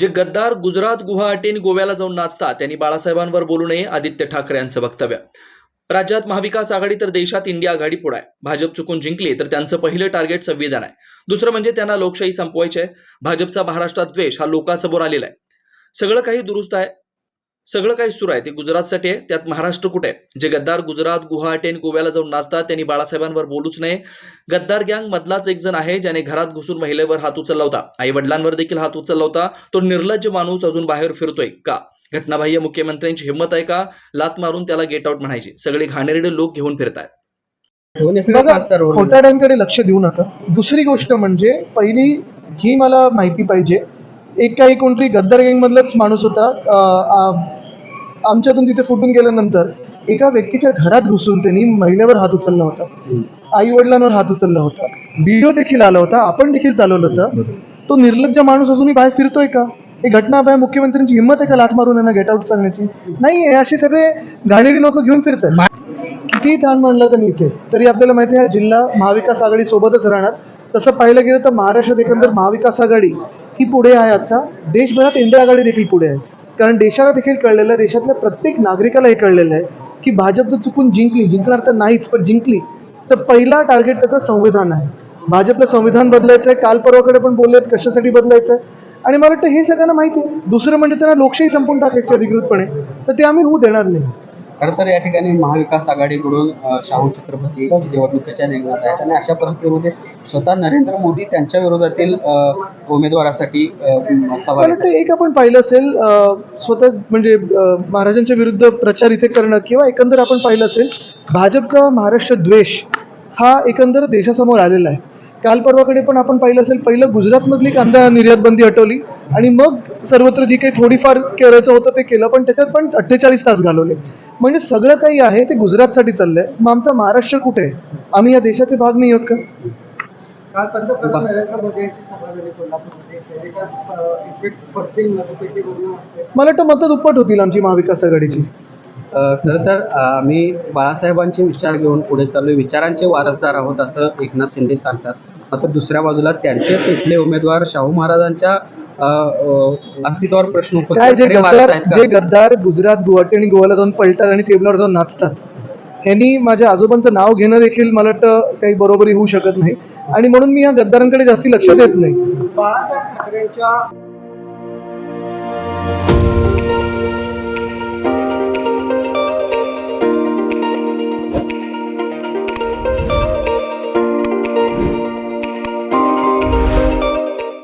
जे गद्दार गुजरात गुवाहाटी आणि गोव्याला जाऊन नाचतात त्यांनी बाळासाहेबांवर बोलू नये आदित्य ठाकरे यांचं वक्तव्य. राज्यात महाविकास आघाडी तर देशात इंडिया आघाडी पुढे आहे. भाजप चुकून जिंकली तर त्यांचं पहिलं टार्गेट संविधान आहे. दुसरं म्हणजे त्यांना लोकशाही संपवायची आहे. भाजपचा महाराष्ट्रात द्वेष हा लोकांसमोर आलेला आहे. सगळं काही दुरुस्त आहे. सगळं काही सुरू आहे. ते गुजरातसाठी आहे. त्यात महाराष्ट्र कुठे आहे? जे गद्दार गुजरात गुवाहाटी आणि गोव्याला जाऊन नाचतात त्यांनी बाळासाहेबांवर बोलूच नये. गद्दार गँग मधलाच एक जण आहे ज्याने घरात घुसून महिलेवर हात उचलला होता. आई वडिलांवर देखील हात उचलला होता. तो निर्लज्ज माणूस अजून बाहेर फिरतोय. का? घटनाबाह्य मुख्यमंत्र्यांची हिंमत आहे का? लात मारून त्याला गेट आउट म्हणायची. सगळे घाणेरडे लोक घेऊन फिरतायत. खोटाड्यांकडे लक्ष देऊ नका. दुसरी गोष्ट म्हणजे पहिली ही मला माहिती पाहिजे. एक काही कोणतरी गद्दार गँग मधलाच माणूस होता. आमच्यातून तिथे फुटून गेल्यानंतर एका व्यक्तीच्या घरात घुसून त्यांनी महिलेवर हात उचलला होता. आई वडिलांवर हात उचलला होता. व्हिडिओ देखील आला होता. आपण देखील चालवलं होतं. तो निर्लज्ज माणूस अजूनही बाहेर फिरतोय का? हे घटना बाहेर मुख्यमंत्र्यांची हिंमत आहे का लाच मारून यांना गेट आउट सांगण्याची? नाही हे असे सगळे घाणेरी लोक घेऊन फिरतात. कितीही ताण म्हणलं तर इथे. तरी आपल्याला माहिती आहे हा जिल्हा महाविकास आघाडी सोबतच राहणार. तसं पाहिलं गेलं तर महाराष्ट्रात एकंदर महाविकास आघाडी ही पुढे आहे आता. देशभरात इंडिया आघाडी देखील पुढे आहे. कारण देशाला देखील कळलेलं आहे देशातल्या प्रत्येक नागरिकाला हे कळलेलं आहे की भाजप जर चुकून जिंकली जिंकणार तर नाहीच पण जिंकली तर पहिला टार्गेट त्याचं संविधान आहे. भाजपला संविधान बदलायचं आहे काल परवाकडे पण बोललेत कशासाठी बदलायचं आहे आणि मला वाटतं हे सगळ्यांना माहिती आहे. दुसरं म्हणजे त्यांना लोकशाही संपून टाकायची अधिकृतपणे. तर ते आम्ही होऊ देणार नाही. खरं तर या ठिकाणी महाविकास आघाडीकडून शाहू छत्रपती निवडणुकीच्या रिंगणात आहेत आणि अशा परिस्थितीमध्ये स्वतः नरेंद्र मोदी त्यांच्या विरोधातील उमेदवारासाठी सवाल एक आपण पाहिलं असेल स्वतः म्हणजे महाराजांच्या विरुद्ध प्रचार इथे करणं किंवा एकंदर आपण पाहिलं असेल भाजपचा महाराष्ट्र द्वेष हा एकंदर देशासमोर आलेला आहे. काल परवाकडे पण आपण पाहिलं असेल पहिलं गुजरातमधली कांदा निर्यात बंदी हटवली आणि मग सर्वत्र जी काही थोडीफार करायचं होतं ते केलं पण त्याच्यात पण अठ्ठेचाळीस तास घालवले. म्हणजे सगळं काही आहे ते गुजरातसाठी चाललंय. मग आमचा महाराष्ट्र कुठे? आहे आम्ही या देशाचे भाग नाही आहोत का? काल पंतप्रधान नरेंद्र मोदी यांची सभा झाली कोल्हापूरमध्ये. त्याच्यात इफेक्ट पडतील मतपेटीवरून मला वाटतं मतं दुप्पट होतील आमची महाविकास आघाडीची. अ, खरं तर अ, आम्ही बाळासाहेबांचे विचार घेऊन पुढे चालू विचारांचे वारसदार आहोत असं एकनाथ शिंदे सांगतात. मात्र दुसऱ्या बाजूला त्यांचेच इथले उमेदवार शाहू महाराजांच्या अस्तित्वावर प्रश्न उपस्थित काय जे गद्दार? जे गद्दार गुजरात गुवाहाटी आणि गोव्याला जाऊन पळतात आणि टेबलावर जाऊन नाचतात ह्यांनी माझ्या आजोबांचं नाव घेणं देखील मला वाटतं काही बरोबरी होऊ शकत नाही आणि म्हणून मी या गद्दारांकडे जास्ती लक्ष देत नाही बाळासाहेब ठाकरेंच्या